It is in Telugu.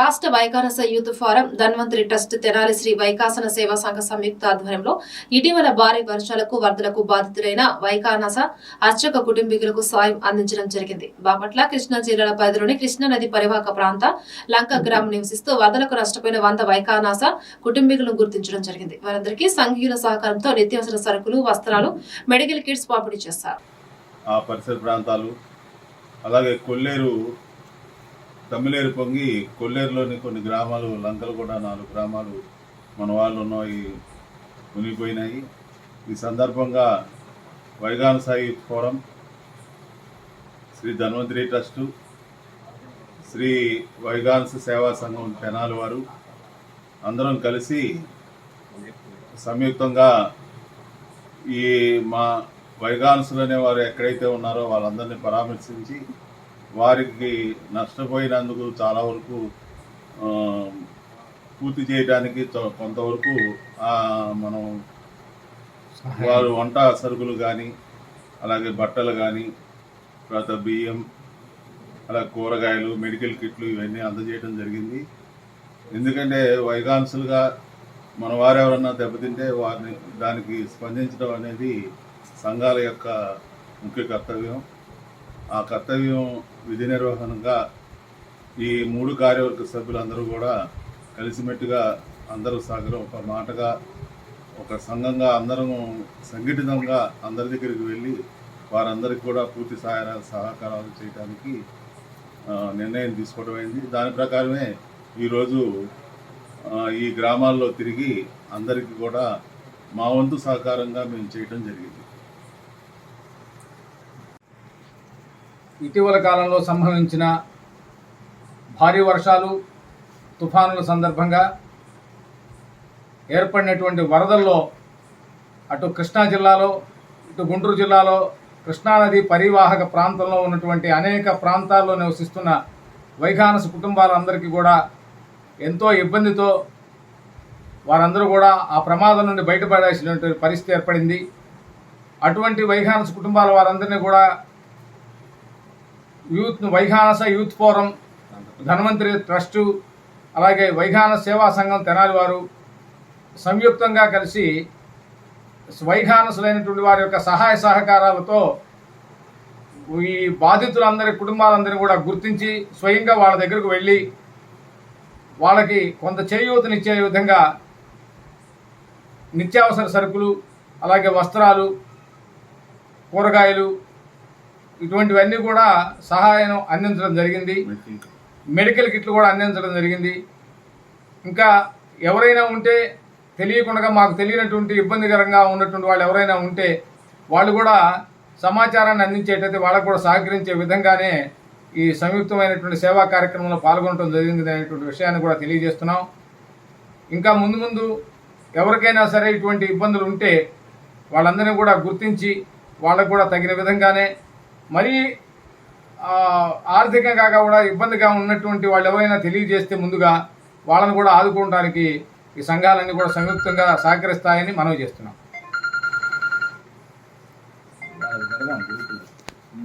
రాష్ట్ర Vaikhanasa youth forum Dhanvantari trust Tenali Shri వైకాసన సేవా సంఘ సంయుక్త ఆధ్వర్యంలో ఇటీవల భారీ వర్షాలకు వరదలకు బాధితులైన వైకానస అర్చక కుటుంబీకులకు సాయం అందించడం జరిగింది. బాపట్ల కృష్ణా జిల్లాల పరిధిలోని కృష్ణా నది పరివాహక ప్రాంత లంక గ్రామం నివసిస్తూ వరదలకు నష్టపోయిన వంద వైకానాస కుటుంబీకులను గుర్తించడం జరిగింది. వారందరికీ సంఘీయుల సహకారంతో నిత్యావసర సరుకులు వస్త్రాలు మెడికల్ కిట్స్ పంపిణీ చేశారు. ఆ పరిసర ప్రాంతాలు అలాగే కొల్లేరు తమ్మిలేరు పొంగి కొల్లేరులోని కొన్ని గ్రామాలు లంకలు కూడా నాలుగు గ్రామాలు మన వాళ్ళు ఉన్నాయి మునిగిపోయినాయి. ఈ సందర్భంగా వైగాన సాయి ఫోరం శ్రీ ధన్వంతరి ట్రస్టు శ్రీ వైగాన్స్ సేవా సంఘం తెనాలి వారు అందరం కలిసి సంయుక్తంగా ఈ మా వైగానసులు అనేవారు ఎక్కడైతే ఉన్నారో వాళ్ళందరినీ పరామర్శించి వారికి నష్టపోయినందుకు చాలా వరకు పూర్తి చేయడానికి కొంతవరకు మనం వారు వంట సరుకులు కానీ అలాగే బట్టలు కానీ తర్వాత బియ్యం అలాగే కూరగాయలు మెడికల్ కిట్లు ఇవన్నీ అందజేయడం జరిగింది. ఎందుకంటే వైగాంసులుగా మన వారు ఎవరన్నా దెబ్బతింటే వారిని దానికి స్పందించడం అనేది సంఘాల యొక్క ముఖ్య కర్తవ్యం. ఆ కర్తవ్యం విధి నిర్వహణగా ఈ మూడు కార్యవర్గ సభ్యులందరూ కూడా కలిసిమెట్టుగా అందరూ సాగరం. ఒక మాటగా ఒక సంఘంగా అందరం సంఘటితంగా అందరి దగ్గరికి వెళ్ళి వారందరికీ కూడా పూర్తి సహాయ సహకారాలు చేయడానికి నిర్ణయం తీసుకోవడం అయింది. దాని ప్రకారమే ఈరోజు ఈ గ్రామాల్లో తిరిగి అందరికీ కూడా మా వంతు సహకారంగా మేము చేయడం జరిగింది. ఇటీవల కాలంలో సంభవించిన భారీ వర్షాలు తుఫానుల సందర్భంగా ఏర్పడినటువంటి వరదల్లో అటు కృష్ణా జిల్లాలో ఇటు గుంటూరు జిల్లాలో కృష్ణానది పరివాహక ప్రాంతంలో ఉన్నటువంటి అనేక ప్రాంతాల్లో నివసిస్తున్న వైఖానస కుటుంబాలందరికీ కూడా ఎంతో ఇబ్బందితో వారందరూ కూడా ఆ ప్రమాదం నుండి బయటపడాల్సినటువంటి పరిస్థితి ఏర్పడింది. అటువంటి వైఖానస కుటుంబాల వారందరినీ కూడా youth Vaikhanasa youth forum Dhanvantari trust అలాగే వైఖాన సేవా సంఘం తెనాలి వారు సంయుక్తంగా కలిసి వైఖానసులైనటువంటి వారి యొక్క సహాయ సహకారాలతో ఈ బాధితులందరి కుటుంబాలందరినీ కూడా గుర్తించి స్వయంగా వాళ్ళ దగ్గరకు వెళ్ళి వాళ్ళకి కొంత చేయూతనిచ్చే విధంగా నిత్యావసర సరుకులు అలాగే వస్త్రాలు కూరగాయలు ఇటువంటివన్నీ కూడా సహాయం అందించడం జరిగింది. మెడికల్ కిట్లు కూడా అందించడం జరిగింది. ఇంకా ఎవరైనా ఉంటే తెలియకుండా మాకు తెలియనటువంటి ఇబ్బందికరంగా ఉన్నటువంటి వాళ్ళు ఎవరైనా ఉంటే వాళ్ళు కూడా సమాచారాన్ని అందించేటైతే వాళ్ళకు కూడా సహకరించే విధంగానే ఈ సంయుక్తమైనటువంటి సేవా కార్యక్రమంలో పాల్గొనడం జరిగింది అనేటువంటి విషయాన్ని కూడా తెలియజేస్తున్నాం. ఇంకా ముందు ముందు ఎవరికైనా సరే ఇటువంటి ఇబ్బందులు ఉంటే వాళ్ళందరినీ కూడా గుర్తించి వాళ్ళకు కూడా తగిన విధంగానే మరీ ఆర్థికంగా కూడా ఇబ్బందిగా ఉన్నటువంటి వాళ్ళు ఎవరైనా తెలియజేస్తే ముందుగా వాళ్ళని కూడా ఆదుకోవడానికి ఈ సంఘాలన్నీ కూడా సంయుక్తంగా సహకరిస్తాయని మనవి చేస్తున్నాం.